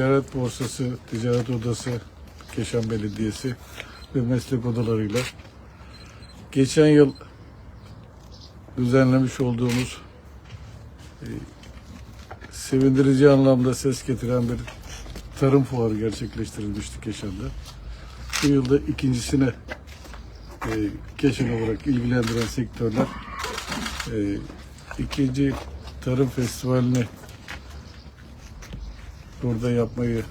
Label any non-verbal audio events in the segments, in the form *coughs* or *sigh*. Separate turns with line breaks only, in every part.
Ticaret Borsası, Ticaret Odası, Keşan Belediyesi ve meslek odalarıyla geçen yıl düzenlemiş olduğumuz e, sevindirici anlamda ses getiren bir tarım fuarı gerçekleştirilmişti Keşan'da. Bu yılda ikincisine e, Keşan olarak ilgilendiren sektörler e, ikinci tarım festivalini burada yapmayı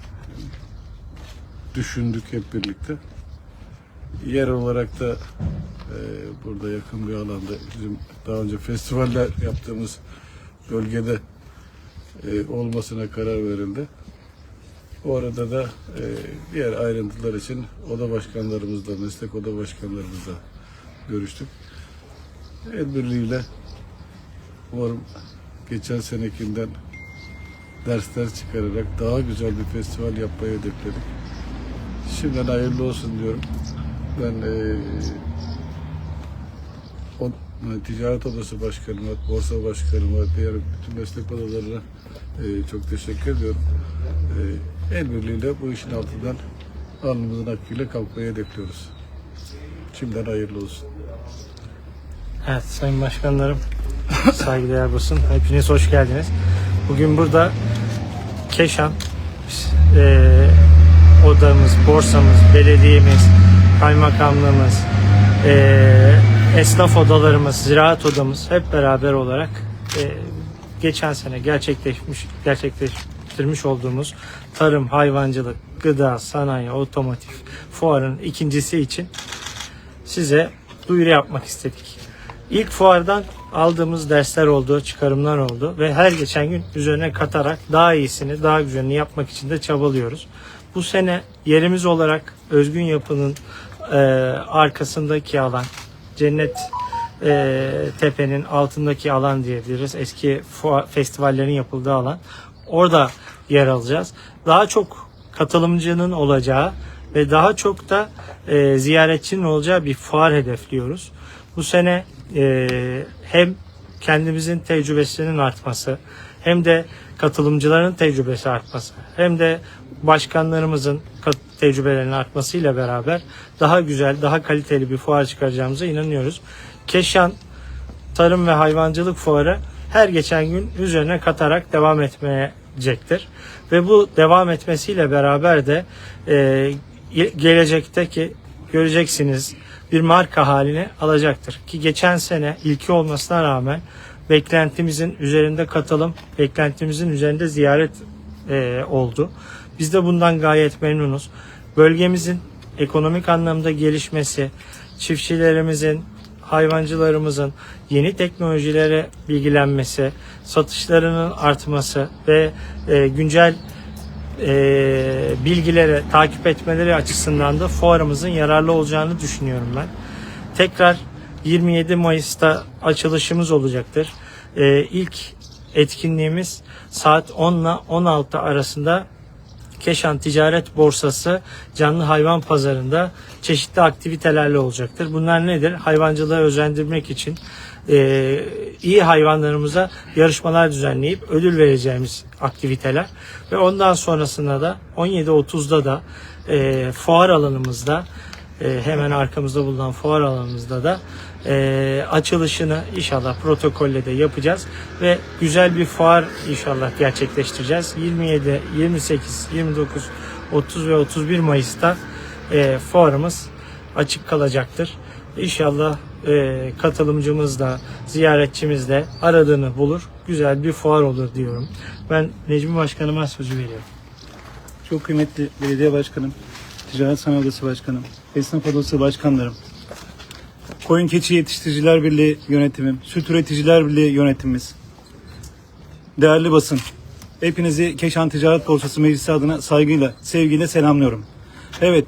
düşündük hep birlikte. Yer olarak da e, burada yakın bir alanda bizim daha önce festivaller yaptığımız bölgede e, olmasına karar verildi. Bu arada da e, diğer ayrıntılar için oda başkanlarımızla, meslek oda başkanlarımızla görüştük. El birliğiyle umarım geçen senekinden dersler çıkararak daha güzel bir festival yapmayı hedefledik. Şimdiden hayırlı olsun diyorum. Ben eee o, e, Ticaret Odası Başkanıma, Borsa Başkanıma, diğer bütün meslek odalarına eee, çok teşekkür ediyorum. Eee, el birliğiyle bu işin altından alnımızın hakkıyla kalkmayı hedefliyoruz. Şimdiden hayırlı olsun.
Evet Sayın Başkanlarım, saygıdeğer basın, hepiniz hoş geldiniz. Bugün burada Keşan, eee, odamız, borsamız, belediyemiz, kaymakamlığımız, eee, esnaf odalarımız, ziraat odamız hep beraber olarak eee, geçen sene gerçekleşmiş, gerçekleştirmiş olduğumuz tarım, hayvancılık, gıda, sanayi, otomotiv fuarın ikincisi için size duyuru yapmak istedik. İlk fuardan aldığımız dersler oldu, çıkarımlar oldu ve her geçen gün üzerine katarak daha iyisini, daha güzelini yapmak için de çabalıyoruz. Bu sene yerimiz olarak Özgün Yapı'nın e, arkasındaki alan, Cennet e, Tepe'nin altındaki alan diyebiliriz. Eski fuar, festivallerin yapıldığı alan. Orada yer alacağız. Daha çok katılımcının olacağı ve daha çok da e, ziyaretçinin olacağı bir fuar hedefliyoruz. Bu sene e, hem kendimizin tecrübesinin artması hem de katılımcıların tecrübesi artması hem de başkanlarımızın tecrübelerinin artmasıyla beraber daha güzel, daha kaliteli bir fuar çıkaracağımıza inanıyoruz. Keşan Tarım ve Hayvancılık Fuarı her geçen gün üzerine katarak devam etmeyecektir. Ve bu devam etmesiyle beraber de e, ge- gelecekteki göreceksiniz bir marka haline alacaktır. Ki geçen sene ilki olmasına rağmen beklentimizin üzerinde katılım, beklentimizin üzerinde ziyaret e, oldu. Biz de bundan gayet memnunuz. Bölgemizin ekonomik anlamda gelişmesi, çiftçilerimizin, hayvancılarımızın yeni teknolojilere bilgilenmesi, satışlarının artması ve e, güncel e, bilgilere takip etmeleri açısından da fuarımızın yararlı olacağını düşünüyorum ben. Tekrar 27 Mayıs'ta açılışımız olacaktır. E, ilk etkinliğimiz saat 10 ile 16 arasında Keşan Ticaret Borsası canlı hayvan pazarında çeşitli aktivitelerle olacaktır. Bunlar nedir? Hayvancılığı özendirmek için e, iyi hayvanlarımıza yarışmalar düzenleyip ödül vereceğimiz aktiviteler ve ondan sonrasında da 17.30'da da e, fuar alanımızda e, hemen arkamızda bulunan fuar alanımızda da e, açılışını inşallah protokolle de yapacağız ve güzel bir fuar inşallah gerçekleştireceğiz. 27, 28, 29, 30 ve 31 Mayıs'ta e, fuarımız açık kalacaktır. İnşallah e, katılımcımız da ziyaretçimiz de aradığını bulur. Güzel bir fuar olur diyorum. Ben Necmi Başkanıma sözü veriyorum.
Çok kıymetli belediye başkanım, ticaret sanayi odası başkanım, esnaf odası başkanlarım, koyun keçi yetiştiriciler birliği yönetimim, süt üreticiler birliği yönetimimiz, değerli basın, hepinizi Keşan Ticaret Borsası Meclisi adına saygıyla, sevgiyle selamlıyorum. Evet,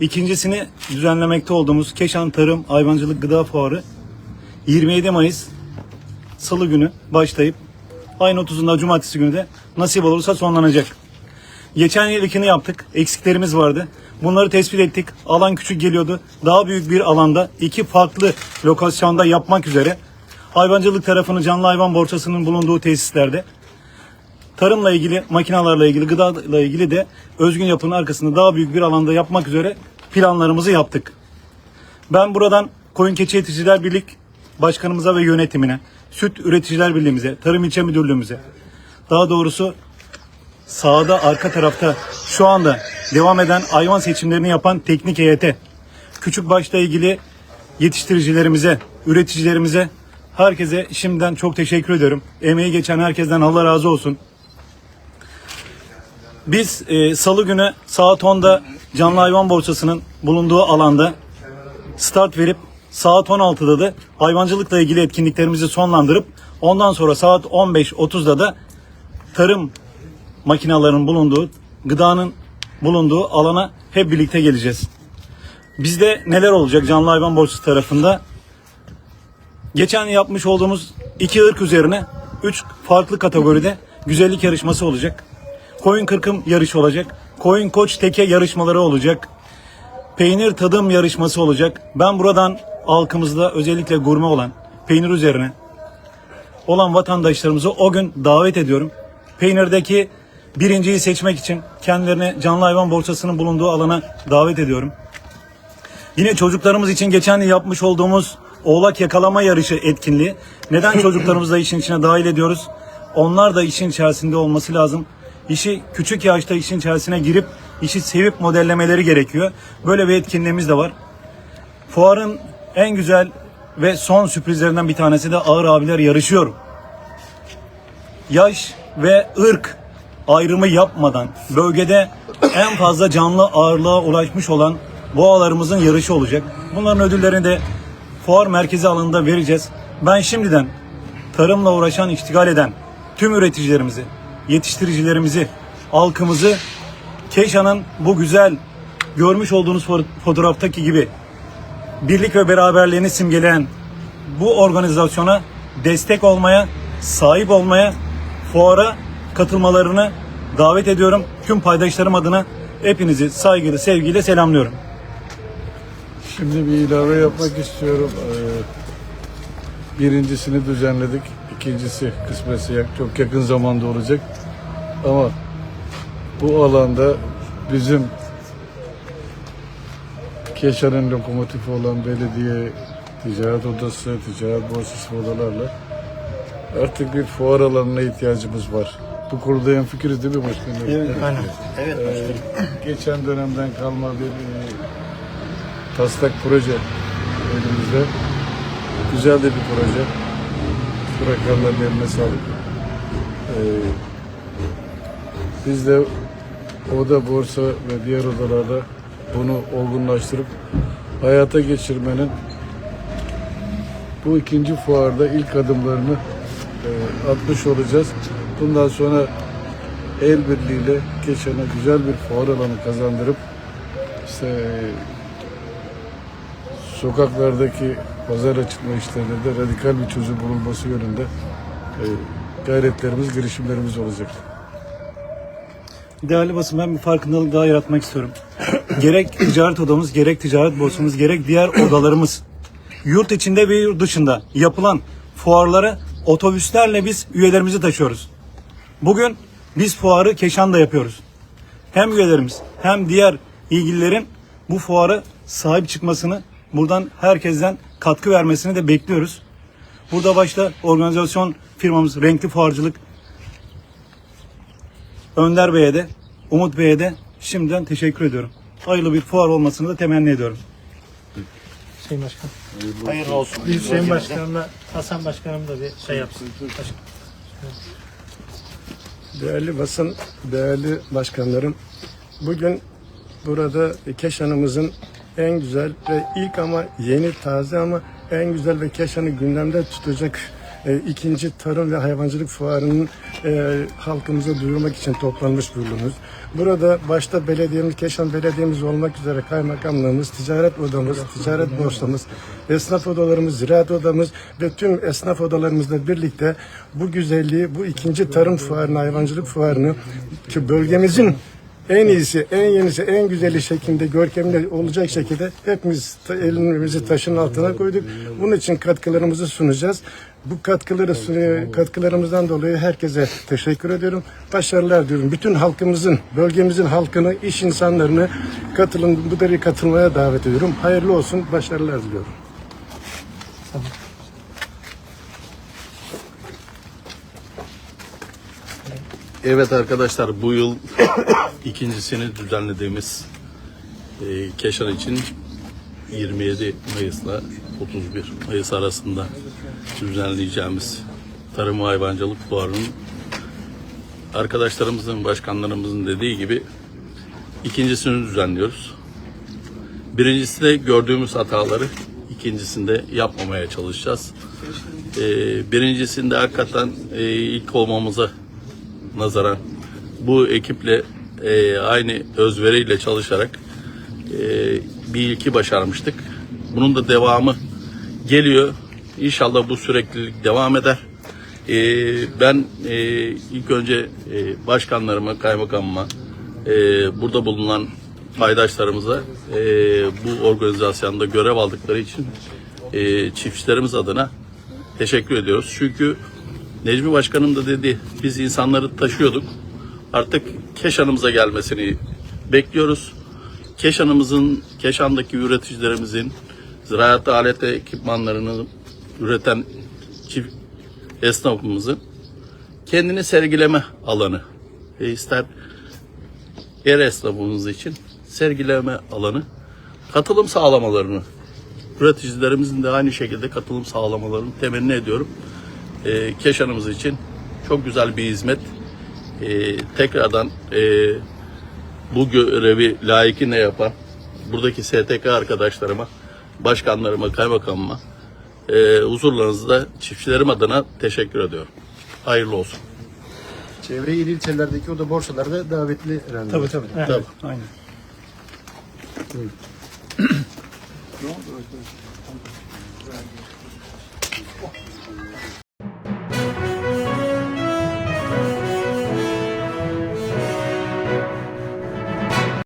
ikincisini düzenlemekte olduğumuz Keşan Tarım Hayvancılık Gıda Fuarı 27 Mayıs Salı günü başlayıp ayın 30'unda Cumartesi günü de nasip olursa sonlanacak. Geçen yıl ikini yaptık. Eksiklerimiz vardı. Bunları tespit ettik. Alan küçük geliyordu. Daha büyük bir alanda iki farklı lokasyonda yapmak üzere hayvancılık tarafını canlı hayvan borsasının bulunduğu tesislerde tarımla ilgili, makinalarla ilgili, gıdayla ilgili de özgün yapının arkasında daha büyük bir alanda yapmak üzere planlarımızı yaptık. Ben buradan Koyun Keçi Yetiştiriciler Birlik Başkanımıza ve yönetimine, Süt Üreticiler Birliğimize, Tarım İlçe Müdürlüğümüze, daha doğrusu sağda arka tarafta şu anda devam eden hayvan seçimlerini yapan teknik heyete, küçük başla ilgili yetiştiricilerimize, üreticilerimize, herkese şimdiden çok teşekkür ediyorum. Emeği geçen herkesten Allah razı olsun. Biz e, salı günü saat 10'da canlı hayvan borsasının bulunduğu alanda start verip saat 16'da da hayvancılıkla ilgili etkinliklerimizi sonlandırıp ondan sonra saat 15.30'da da tarım makinalarının bulunduğu, gıdanın bulunduğu alana hep birlikte geleceğiz. Bizde neler olacak canlı hayvan borsası tarafında? Geçen yapmış olduğumuz iki ırk üzerine üç farklı kategoride güzellik yarışması olacak. Koyun kırkım yarışı olacak. Koyun koç teke yarışmaları olacak. Peynir tadım yarışması olacak. Ben buradan halkımızda özellikle gurme olan peynir üzerine olan vatandaşlarımızı o gün davet ediyorum. Peynirdeki birinciyi seçmek için kendilerini canlı hayvan borsasının bulunduğu alana davet ediyorum. Yine çocuklarımız için geçen yıl yapmış olduğumuz oğlak yakalama yarışı etkinliği. Neden çocuklarımızı da işin içine dahil ediyoruz? Onlar da işin içerisinde olması lazım. İşi küçük yaşta işin içerisine girip işi sevip modellemeleri gerekiyor. Böyle bir etkinliğimiz de var. Fuarın en güzel ve son sürprizlerinden bir tanesi de ağır abiler yarışıyor. Yaş ve ırk ayrımı yapmadan bölgede en fazla canlı ağırlığa ulaşmış olan boğalarımızın yarışı olacak. Bunların ödüllerini de fuar merkezi alanında vereceğiz. Ben şimdiden tarımla uğraşan, iştigal eden tüm üreticilerimizi, yetiştiricilerimizi, halkımızı Keşan'ın bu güzel görmüş olduğunuz fo- fotoğraftaki gibi birlik ve beraberliğini simgeleyen bu organizasyona destek olmaya, sahip olmaya, fuara katılmalarını davet ediyorum. Tüm paydaşlarım adına hepinizi saygıyla, sevgiyle selamlıyorum.
Şimdi bir ilave yapmak istiyorum. Ee, birincisini düzenledik. İkincisi kısmetse çok yakın zamanda olacak. Ama bu alanda bizim Keşan'ın lokomotifi olan belediye, ticaret odası, ticaret borsası odalarla artık bir fuar alanına ihtiyacımız var. Bu konuda en fikiriz değil mi başkanım?
Aynen.
Ee, geçen dönemden kalma bir e, taslak proje elimizde. Güzel de bir proje. Bırakanların eline sağlık. Ee, biz de oda, borsa ve diğer odalarda bunu olgunlaştırıp hayata geçirmenin bu ikinci fuarda ilk adımlarını e, atmış olacağız. Bundan sonra el birliğiyle Keşan'a güzel bir fuar alanı kazandırıp işte e, sokaklardaki pazar açılma işlerinde de radikal bir çözüm bulunması yönünde e, gayretlerimiz, girişimlerimiz olacak.
Değerli basın ben bir farkındalık daha yaratmak istiyorum. gerek ticaret odamız, gerek ticaret borsamız, gerek diğer odalarımız yurt içinde ve yurt dışında yapılan fuarlara otobüslerle biz üyelerimizi taşıyoruz. Bugün biz fuarı Keşan'da yapıyoruz. Hem üyelerimiz hem diğer ilgililerin bu fuara sahip çıkmasını buradan herkesten katkı vermesini de bekliyoruz. Burada başta organizasyon firmamız Renkli Fuarcılık Önder Bey'e de Umut Bey'e de şimdiden teşekkür ediyorum. Hayırlı bir fuar olmasını da temenni ediyorum.
Hüseyin Başkan.
Hayırlı olsun.
Bir Hüseyin Başkan'la Hasan Başkanım da bir şey yapsın. Başkan.
Değerli basın, değerli başkanlarım. Bugün burada Keşan'ımızın en güzel ve ilk ama yeni, taze ama en güzel ve Keşan'ı gündemde tutacak e, ikinci tarım ve hayvancılık fuarının e, halkımıza duyurmak için toplanmış bulundunuz. Burada başta belediyemiz, Keşan Belediyemiz olmak üzere kaymakamlığımız, ticaret odamız, ticaret borsamız, esnaf odalarımız, ziraat odamız ve tüm esnaf odalarımızla birlikte bu güzelliği, bu ikinci tarım fuarını, hayvancılık fuarını ki bölgemizin en iyisi, en yenisi, en güzeli şekilde, görkemli olacak şekilde hepimiz elimizi taşın altına koyduk. Bunun için katkılarımızı sunacağız. Bu katkıları katkılarımızdan dolayı herkese teşekkür ediyorum. Başarılar diyorum. Bütün halkımızın, bölgemizin halkını, iş insanlarını katılın, bu deri katılmaya davet ediyorum. Hayırlı olsun, başarılar diliyorum.
Evet arkadaşlar bu yıl *coughs* ikincisini düzenlediğimiz e, Keşan için 27 Mayıs'la 31 Mayıs arasında düzenleyeceğimiz Tarım ve Hayvancılık Fuarı'nın arkadaşlarımızın, başkanlarımızın dediği gibi ikincisini düzenliyoruz. Birincisi de gördüğümüz hataları ikincisinde yapmamaya çalışacağız. E, birincisinde hakikaten e, ilk olmamıza nazaran bu ekiple e, aynı özveriyle çalışarak e, bir ilki başarmıştık. Bunun da devamı geliyor. İnşallah bu süreklilik devam eder. E, ben e, ilk önce e, başkanlarıma, kaymakamıma, e, burada bulunan paydaşlarımıza e, bu organizasyonda görev aldıkları için e, çiftçilerimiz adına teşekkür ediyoruz. Çünkü Necmi Başkanım da dedi biz insanları taşıyorduk. Artık Keşan'ımıza gelmesini bekliyoruz. Keşan'ımızın, Keşan'daki üreticilerimizin ziraat alet ekipmanlarını üreten çift esnafımızın kendini sergileme alanı. E ister yer esnafımız için sergileme alanı katılım sağlamalarını üreticilerimizin de aynı şekilde katılım sağlamalarını temenni ediyorum. E, Keşan'ımız için çok güzel bir hizmet. E, tekrardan e, bu görevi layıkıyla yapan buradaki STK arkadaşlarıma, başkanlarıma, kaymakamıma e, huzurlarınızda çiftçilerim adına teşekkür ediyorum. Hayırlı olsun.
Çevre il ilçelerdeki o da borsalarda davetli herhalde.
Tabii tabii. Evet,
Tabii.
Aynen. *clears throat*